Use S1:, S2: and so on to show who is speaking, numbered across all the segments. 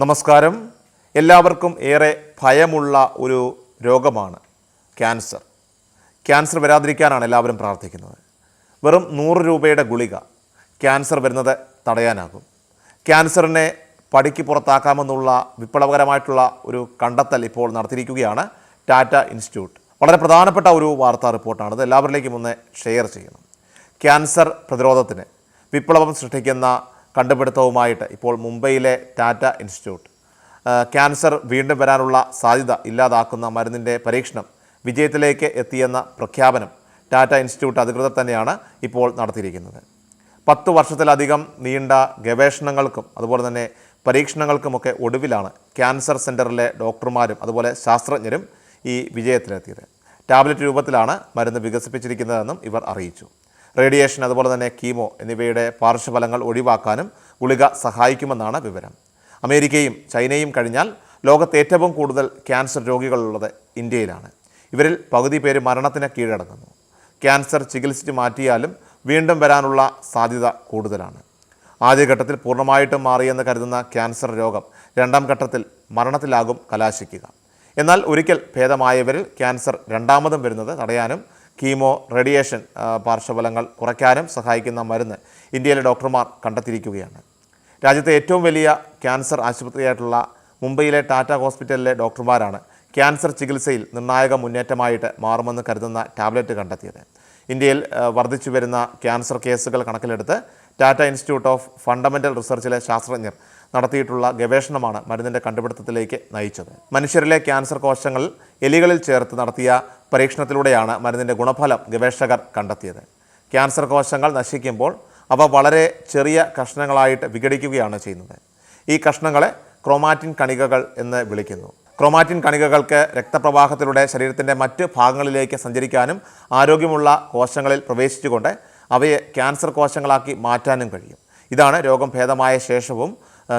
S1: നമസ്കാരം. എല്ലാവർക്കും ഏറെ ഭയമുള്ള ഒരു രോഗമാണ് ക്യാൻസർ. ക്യാൻസർ വരാതിരിക്കാനാണ് എല്ലാവരും പ്രാർത്ഥിക്കുന്നത്. വെറും നൂറ് രൂപയുടെ ഗുളിക ക്യാൻസർ വരുന്നത് തടയാനാകും. ക്യാൻസറിനെ പടിക്ക് പുറത്താക്കാമെന്നുള്ള വിപ്ലവകരമായിട്ടുള്ള ഒരു കണ്ടെത്തൽ ഇപ്പോൾ നടത്തിയിരിക്കുകയാണ് ടാറ്റ ഇൻസ്റ്റിറ്റ്യൂട്ട്. വളരെ പ്രധാനപ്പെട്ട ഒരു വാർത്താ റിപ്പോർട്ടാണ് ഇത്. എല്ലാവരിലേക്കും ഒന്ന് ഷെയർ ചെയ്യണം. ക്യാൻസർ പ്രതിരോധത്തിന് വിപ്ലവം സൃഷ്ടിക്കുന്ന കണ്ടുപിടുത്തവുമായിട്ട് ഇപ്പോൾ മുംബൈയിലെ ടാറ്റ ഇൻസ്റ്റിറ്റ്യൂട്ട് ക്യാൻസർ വീണ്ടും വരാനുള്ള സാധ്യത ഇല്ലാതാക്കുന്ന മരുന്നിന്റെ പരീക്ഷണം വിജയത്തിലേക്ക് എത്തിയെന്ന പ്രഖ്യാപനം ടാറ്റ ഇൻസ്റ്റിറ്റ്യൂട്ട് അധികൃതർ തന്നെയാണ് ഇപ്പോൾ നടത്തിയിരിക്കുന്നത്. പത്ത് വർഷത്തിലധികം നീണ്ട ഗവേഷണങ്ങൾക്കും അതുപോലെ തന്നെ പരീക്ഷണങ്ങൾക്കുമൊക്കെ ഒടുവിലാണ് ക്യാൻസർ സെന്ററിലെ ഡോക്ടർമാരും അതുപോലെ ശാസ്ത്രജ്ഞരും ഈ വിജയത്തിലെത്തിയത്. ടാബ്ലറ്റ് രൂപത്തിലാണ് മരുന്ന് വികസിപ്പിച്ചിരിക്കുന്നതെന്നും ഇവർ അറിയിച്ചു. റേഡിയേഷൻ അതുപോലെ തന്നെ കീമോ എന്നിവയുടെ പാർശ്വഫലങ്ങൾ ഒഴിവാക്കാനും ഗുളിക സഹായിക്കുമെന്നാണ് വിവരം. അമേരിക്കയും ചൈനയും കഴിഞ്ഞാൽ ലോകത്ത് ഏറ്റവും കൂടുതൽ ക്യാൻസർ രോഗികളുള്ളത് ഇന്ത്യയിലാണ്. ഇവരിൽ പകുതി പേര് മരണത്തിന് കീഴടങ്ങുന്നു. ക്യാൻസർ ചികിത്സിച്ച് മാറ്റിയാലും വീണ്ടും വരാനുള്ള സാധ്യത കൂടുതലാണ്. ആദ്യഘട്ടത്തിൽ പൂർണമായിട്ടും മാറിയെന്ന് കരുതുന്ന ക്യാൻസർ രോഗം രണ്ടാം ഘട്ടത്തിൽ മരണത്തിലാകും കലാശിക്കുക. എന്നാൽ ഒരിക്കൽ ഭേദമായവരിൽ ക്യാൻസർ രണ്ടാമതും വരുന്നത് തടയാനും കീമോ റേഡിയേഷൻ പാർശ്വഫലങ്ങൾ കുറയ്ക്കാനും സഹായിക്കുന്ന മരുന്ന് ഇന്ത്യയിലെ ഡോക്ടർമാർ കണ്ടെത്തിയിരിക്കുകയാണ്. രാജ്യത്തെ ഏറ്റവും വലിയ ക്യാൻസർ ആശുപത്രിയായിട്ടുള്ള മുംബൈയിലെ ടാറ്റ ഹോസ്പിറ്റലിലെ ഡോക്ടർമാരാണ് ക്യാൻസർ ചികിത്സയിൽ നിർണായക മുന്നേറ്റമായിട്ട് മാറുമെന്ന് കരുതുന്ന ടാബ്ലറ്റ് കണ്ടെത്തിയത്. ഇന്ത്യയിൽ വർദ്ധിച്ചു വരുന്ന ക്യാൻസർ കേസുകൾ കണക്കിലെടുത്ത് ടാറ്റ ഇൻസ്റ്റിറ്റ്യൂട്ട് ഓഫ് ഫണ്ടമെന്റൽ റിസർച്ചിലെ ശാസ്ത്രജ്ഞർ നടത്തിയിട്ടുള്ള ഗവേഷണമാണ് മരുന്നിന്റെ കണ്ടുപിടുത്തത്തിലേക്ക് നയിച്ചത്. മനുഷ്യരിലെ ക്യാൻസർ കോശങ്ങൾ എലികളിൽ ചേർത്ത് നടത്തിയ പരീക്ഷണത്തിലൂടെയാണ് മരുന്നിന്റെ ഗുണഫലം ഗവേഷകർ കണ്ടെത്തിയത്. ക്യാൻസർ കോശങ്ങൾ നശിക്കുമ്പോൾ അവ വളരെ ചെറിയ കഷ്ണങ്ങളായിട്ട് വിഘടിക്കുകയാണ് ചെയ്യുന്നത്. ഈ കഷ്ണങ്ങളെ ക്രോമാറ്റിൻ കണികകൾ എന്ന് വിളിക്കുന്നു. ക്രോമാറ്റിൻ കണികകൾക്ക് രക്തപ്രവാഹത്തിലൂടെ ശരീരത്തിന്റെ മറ്റ് ഭാഗങ്ങളിലേക്ക് സഞ്ചരിക്കാനും ആരോഗ്യമുള്ള കോശങ്ങളിൽ പ്രവേശിച്ചുകൊണ്ട് അവയെ ക്യാൻസർ കോശങ്ങളാക്കി മാറ്റാനും കഴിയും. ഇതാണ് രോഗം ഭേദമായ ശേഷവും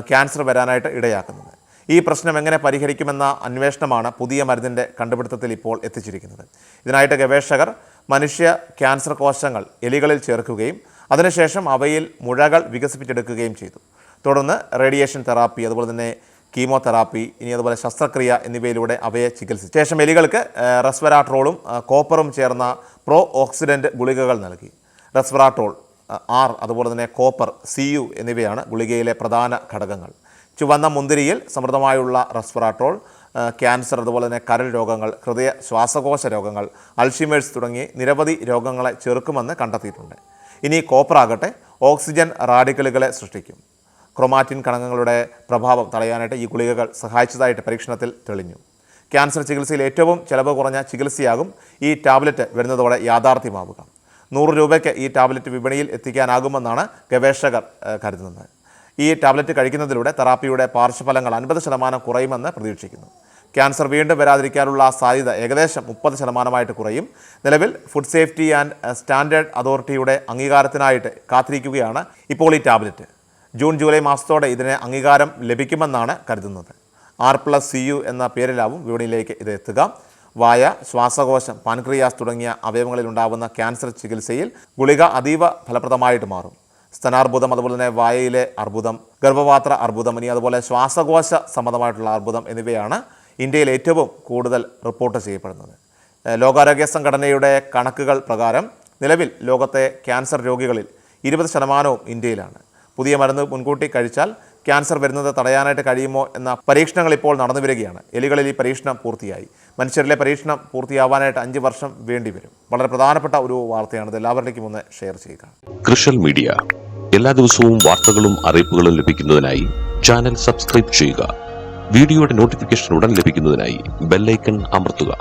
S1: ക്യാൻസർ വരാനായിട്ട് ഇടയാക്കുന്നത്. ഈ പ്രശ്നം എങ്ങനെ പരിഹരിക്കുമെന്ന അന്വേഷണമാണ് പുതിയ മരുന്നിന്റെ കണ്ടുപിടുത്തത്തിൽ ഇപ്പോൾ എത്തിച്ചിരിക്കുന്നത്. ഇതിനായിട്ട് ഗവേഷകർ മനുഷ്യ ക്യാൻസർ കോശങ്ങൾ എലികളിൽ ചേർക്കുകയും അതിനുശേഷം അവയിൽ മുഴകൾ വികസിപ്പിച്ചെടുക്കുകയും ചെയ്തു. തുടർന്ന് റേഡിയേഷൻ തെറാപ്പി അതുപോലെ തന്നെ കീമോതെറാപ്പി ഇനി അതുപോലെ ശസ്ത്രക്രിയ എന്നിവയിലൂടെ അവയെ ചികിത്സിച്ചു. ശേഷം എലികൾക്ക് റെസ്വെറാട്രോളും കോപ്പറും ചേർന്ന പ്രോ ഓക്സിഡന്റ് ഗുളികകൾ നൽകി. റെസ്വെറാട്രോൾ ആ, ആർ അതുപോലെ തന്നെ കോപ്പർ സി യു എന്നിവയാണ് ഗുളികയിലെ പ്രധാന ഘടകങ്ങൾ. ചുവന്ന മുന്തിരിയിൽ സമൃദ്ധമായുള്ള റെസ്വറാട്ടോൾ ക്യാൻസർ അതുപോലെ തന്നെ കരൾ രോഗങ്ങൾ ഹൃദയ ശ്വാസകോശ രോഗങ്ങൾ അൾഷിമേഴ്സ് തുടങ്ങി നിരവധി രോഗങ്ങളെ ചെറുക്കുമെന്ന് കണ്ടെത്തിയിട്ടുണ്ട്. ഇനി കോപ്പർ ആകട്ടെ ഓക്സിജൻ റാഡിക്കലുകളെ സൃഷ്ടിക്കും. ക്രൊമാറ്റിൻ കണങ്ങളുടെ പ്രഭാവം തടയാനായിട്ട് ഈ ഗുളികകൾ സഹായിച്ചതായിട്ട് പരീക്ഷണത്തിൽ തെളിഞ്ഞു. ക്യാൻസർ ചികിത്സയിൽ ഏറ്റവും ചിലവ് കുറഞ്ഞ ചികിത്സയാകും ഈ ടാബ്ലറ്റ് വരുന്നതോടെ യാഥാർത്ഥ്യമാവുക. നൂറ് രൂപയ്ക്ക് ഈ ടാബ്ലറ്റ് വിപണിയിൽ എത്തിക്കാനാകുമെന്നാണ് ഗവേഷകർ കരുതുന്നത്. ഈ ടാബ്ലറ്റ് കഴിക്കുന്നതിലൂടെ തെറാപ്പിയുടെ പാർശ്വഫലങ്ങൾ അൻപത് ശതമാനം കുറയുമെന്ന് പ്രതീക്ഷിക്കുന്നു. ക്യാൻസർ വീണ്ടും വരാതിരിക്കാനുള്ള സാധ്യത ഏകദേശം മുപ്പത് ശതമാനമായിട്ട് കുറയും. നിലവിൽ ഫുഡ് സേഫ്റ്റി ആൻഡ് സ്റ്റാൻഡേർഡ് അതോറിറ്റിയുടെ അംഗീകാരത്തിനായിട്ട് കാത്തിരിക്കുകയാണ് ഇപ്പോൾ ഈ ടാബ്ലറ്റ്. ജൂൺ ജൂലൈ മാസത്തോടെ ഇതിന് അംഗീകാരം ലഭിക്കുമെന്നാണ് കരുതുന്നത്. ആർ പ്ലസ് സി യു എന്ന പേരിലാവും വിപണിയിലേക്ക് ഇത് എത്തുക. വായ ശ്വാസകോശം പാൻക്രിയാസ് തുടങ്ങിയ അവയവങ്ങളിൽ ഉണ്ടാകുന്ന ക്യാൻസർ ചികിത്സയിൽ ഗുളിക അതീവ ഫലപ്രദമായിട്ട് മാറും. സ്തനാർബുദം അതുപോലെ തന്നെ വായയിലെ അർബുദം ഗർഭപാത്ര അർബുദം ഇനി അതുപോലെ ശ്വാസകോശ സംബന്ധമായിട്ടുള്ള അർബുദം എന്നിവയാണ് ഇന്ത്യയിൽ ഏറ്റവും കൂടുതൽ റിപ്പോർട്ട് ചെയ്യപ്പെടുന്നത്. ലോകാരോഗ്യ സംഘടനയുടെ കണക്കുകൾ പ്രകാരം നിലവിൽ ലോകത്തെ ക്യാൻസർ രോഗികളിൽ ഇരുപത് ശതമാനവും ഇന്ത്യയിലാണ്. പുതിയ മരുന്ന് മുൻകൂട്ടി കഴിച്ചാൽ ക്യാൻസർ വരുന്നത് തടയാനായിട്ട് കഴിയുമോ എന്ന പരീക്ഷണങ്ങൾ ഇപ്പോൾ നടന്നു വരികയാണ്. എലികളിൽ ഈ പരീക്ഷണം പൂർത്തിയായി. മനുഷ്യരിലെ പരീക്ഷണം പൂർത്തിയാവാനായിട്ട് അഞ്ച് വർഷം വേണ്ടിവരും വളരെ പ്രധാനപ്പെട്ട ഒരു വാർത്തയാണ് എല്ലാവരിലേക്കും ഒന്ന് ഷെയർ ചെയ്യുക.
S2: കൃഷൽ മീഡിയ. എല്ലാ ദിവസവും വാർത്തകളും അറിയിപ്പുകളും ലഭിക്കുന്നതിനായി ചാനൽ സബ്സ്ക്രൈബ് ചെയ്യുക. വീഡിയോയുടെ നോട്ടിഫിക്കേഷൻ ഉടൻ ലഭിക്കുന്നതിനായി ബെല്ലൈക്കൺ അമർത്തുക.